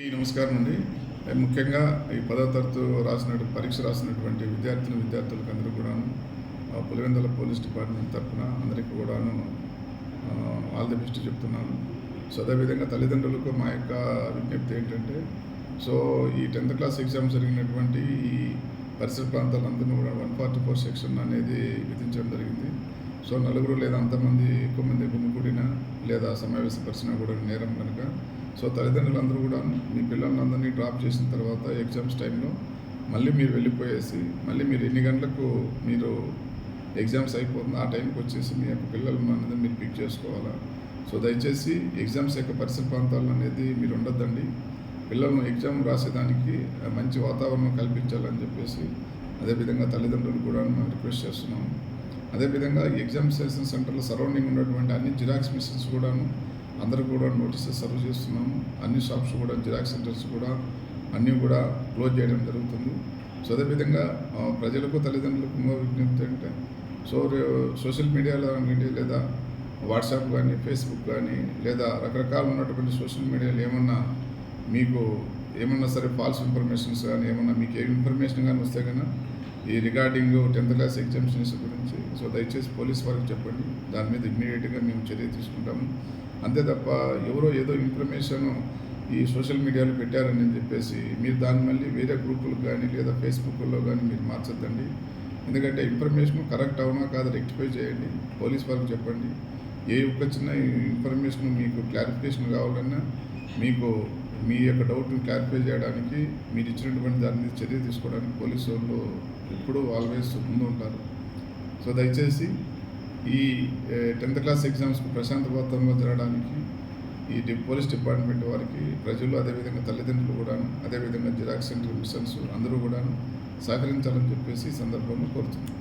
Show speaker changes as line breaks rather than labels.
నమస్కారం అండి. ముఖ్యంగా ఈ పదో తరగతి రాసిన పరీక్ష రాసినటువంటి విద్యార్థులు విద్యార్థులకు అందరూ కూడాను ఆ, పులివెందుల పోలీస్ డిపార్ట్మెంట్ తరఫున అందరికీ కూడాను ఆల్ ది బెస్ట్ చెప్తున్నాను. సో అదేవిధంగా తల్లిదండ్రులకు మా యొక్క విజ్ఞప్తి ఏంటంటే సో ఈ టెన్త్ క్లాస్ ఎగ్జామ్ జరిగినటువంటి ఈ పరిసర ప్రాంతాలందరినీ కూడా వన్ ఫార్టీ ఫోర్ సెక్షన్ అనేది విధించడం జరిగింది. సో నలుగురు లేదా అంతమంది ఎక్కువ మంది గుమికూడిన లేదా సమావేశపరిచినా కూడా నేరం కనుక. సో తల్లిదండ్రులందరూ కూడా మీ పిల్లలందరినీ డ్రాప్ చేసిన తర్వాత ఎగ్జామ్స్ టైంలో మళ్ళీ మీరు వెళ్ళిపోయేసి మళ్ళీ మీరు ఎన్ని గంటలకు మీరు ఎగ్జామ్స్ అయిపోతుంది ఆ టైంకి వచ్చేసి మీ యొక్క పిల్లలు అనేది మీరు పిక్ చేసుకోవాలా. సో దయచేసి ఎగ్జామ్స్ యొక్క పరిసర ప్రాంతాల్లో అనేది మీరు ఉండొద్దండి. పిల్లలను ఎగ్జామ్ రాసేదానికి మంచి వాతావరణం కల్పించాలని చెప్పేసి అదేవిధంగా తల్లిదండ్రులు కూడా మేము రిక్వెస్ట్ చేస్తున్నాము. అదేవిధంగా ఈ ఎగ్జామ్ సెషన్ సెంటర్లో సరౌండింగ్ ఉన్నటువంటి అన్ని జిరాక్స్ మిషన్స్ కూడాను అందరూ కూడా నోటీసెస్ సర్వ్ చేస్తున్నాము. అన్ని షాప్స్ కూడా జిరాక్స్ సెంటర్స్ కూడా అన్నీ కూడా క్లోజ్ చేయడం జరుగుతుంది. సో అదేవిధంగా ప్రజలకు తల్లిదండ్రులకు విజ్ఞప్తి అంటే సో సోషల్ మీడియాలో కానీ లేదా వాట్సాప్ కానీ ఫేస్బుక్ కానీ లేదా రకరకాల ఉన్నటువంటి సోషల్ మీడియాలో ఏమన్నా మీకు ఏమన్నా సరే ఫాల్స్ ఇన్ఫర్మేషన్స్ కానీ ఏమన్నా మీకు ఏ ఇన్ఫర్మేషన్ కానీ వస్తే కన్నా ఈ రిగార్డింగ్ టెన్త్ క్లాస్ ఎగ్జామ్షన్స్ గురించి. సో దయచేసి పోలీస్ వారికి చెప్పండి. దాని మీద ఇమ్మీడియట్గా మేము చర్య తీసుకుంటాము. అంతే తప్ప ఎవరో ఏదో ఇన్ఫర్మేషన్ ఈ సోషల్ మీడియాలో పెట్టారని చెప్పేసి మీరు దాన్ని మళ్ళీ వేరే గ్రూపులకు కానీ లేదా ఫేస్బుక్లో కానీ మీరు మార్చొద్దండి. ఎందుకంటే ఇన్ఫర్మేషన్ కరెక్ట్ అవునా కాదు రెక్టిఫై చేయండి. పోలీస్ వారికి చెప్పండి. ఏ ఒక్క చిన్న ఇన్ఫర్మేషన్ మీకు క్లారిఫికేషన్ కావాలన్నా మీకు మీ యొక్క డౌట్ని క్లారిఫై చేయడానికి మీరు ఇచ్చినటువంటి దాని మీద చర్య తీసుకోవడానికి పోలీసు వాళ్ళు ఎప్పుడూ ఆల్వేస్ ముందు ఉంటారు. సో దయచేసి ఈ టెన్త్ క్లాస్ ఎగ్జామ్స్కి ప్రశాంత వాతావరణంలో జరగడానికి ఈ డి- పోలీస్ డిపార్ట్మెంట్ వారికి ప్రజలు అదేవిధంగా తల్లిదండ్రులు కూడాను అదేవిధంగా జిరాక్స్ సెంటర్ మిషన్స్ అందరూ కూడాను సహకరించాలని చెప్పేసి ఈ సందర్భంలో కోరుతున్నాను